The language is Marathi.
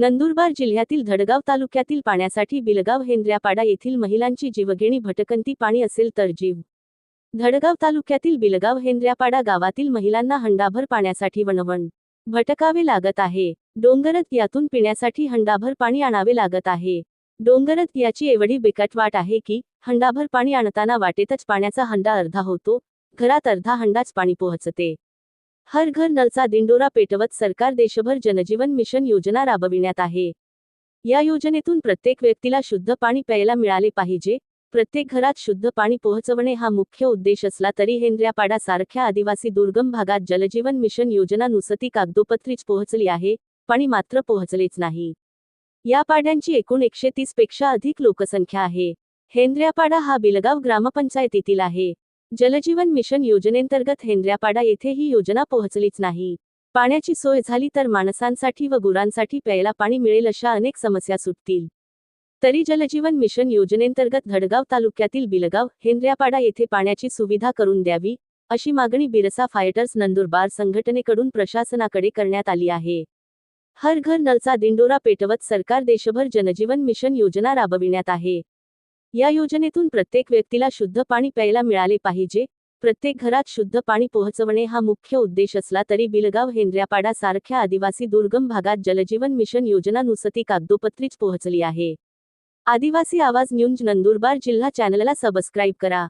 नंदुरबार जिल्ह्यातील धडगाव तालुक्यातील पाण्यासाठी बिलगाव हेंद्र्यापाडा येथील महिलांची जीवघेणी भटकंती पाणी असेल तर जीव. धडगाव तालुक्यातील बिलगाव हेंद्र्यापाडा गावातील महिलांना हंडाभर पाण्यासाठी वणवण. भटकावे लागत आहे. डोंगरत यातून पिण्यासाठी हंडाभर पाणी आणावे लागत आहे. डोंगरत याची एवढी बिकट वाट आहे की हंडाभर पाणी आणताना वाटेतच पाण्याचा हंडा अर्धा होतो. घरात अर्धा हंडाच पाणी पोहोचते. हर घर नलचा दिंडोरा पेटवत सरकार देशभर जनजीवन मिशन योजना राबविण्यात आहे. या योजनेतून प्रत्येक व्यक्तीला शुद्ध पाणी प्यायला मिळाले पाहिजे. प्रत्येक घरात शुद्ध पाणी पोहोचवणे हा मुख्य उद्देश असला तरी हेंद्र्यापाडा सारख्या आदिवासी दुर्गम भागात जलजीवन मिशन योजना नुसती कागदोपत्रीच पोहोचली आहे. पाणी मात्र पोहोचलेच नाही. या पाड्यांची एकूण एकशे तीसपेक्षा अधिक लोकसंख्या आहे. हेंद्र्यापाडा हा बिलगाव ग्रामपंचायतीतील आहे. जलजीवन मिशन योजनेंतर्गत हेंद्र्यापाडा येथे ही योजना पोहोचलीच नाही. पाण्याची सोय झाली तर माणसांसाठी व गुरांसाठी प्यायला पाणी मिळेल अशा अनेक समस्या सुटतील. तरी जलजीवन मिशन योजनेंतर्गत धडगाव तालुक्यातील बिलगाव हेंद्र्यापाडा येथे पाण्याची सुविधा करून द्यावी अशी मागणी बिरसा फायटर्स नंदुरबार संघटनेकडून प्रशासनाकडे करण्यात आली आहे. हर घर नलचा दिंडोरा पेटवत सरकार देशभर जनजीवन मिशन योजना राबविण्यात आहे. या योजनेतून प्रत्येक व्यक्तीला शुद्ध पाणी प्यायला मिळाले पाहिजे. प्रत्येक घरात शुद्ध पाणी पोहोचवणे हा मुख्य उद्देश असला तरी बिलगाव हेंद्र्यापाडा सारख्या आदिवासी दुर्गम भागात जलजीवन मिशन योजना नुसती कागदोपत्रीच पोहोचली आहे. आदिवासी आवाज न्यूज नंदुरबार जिल्हा चॅनलला सबस्क्राईब करा.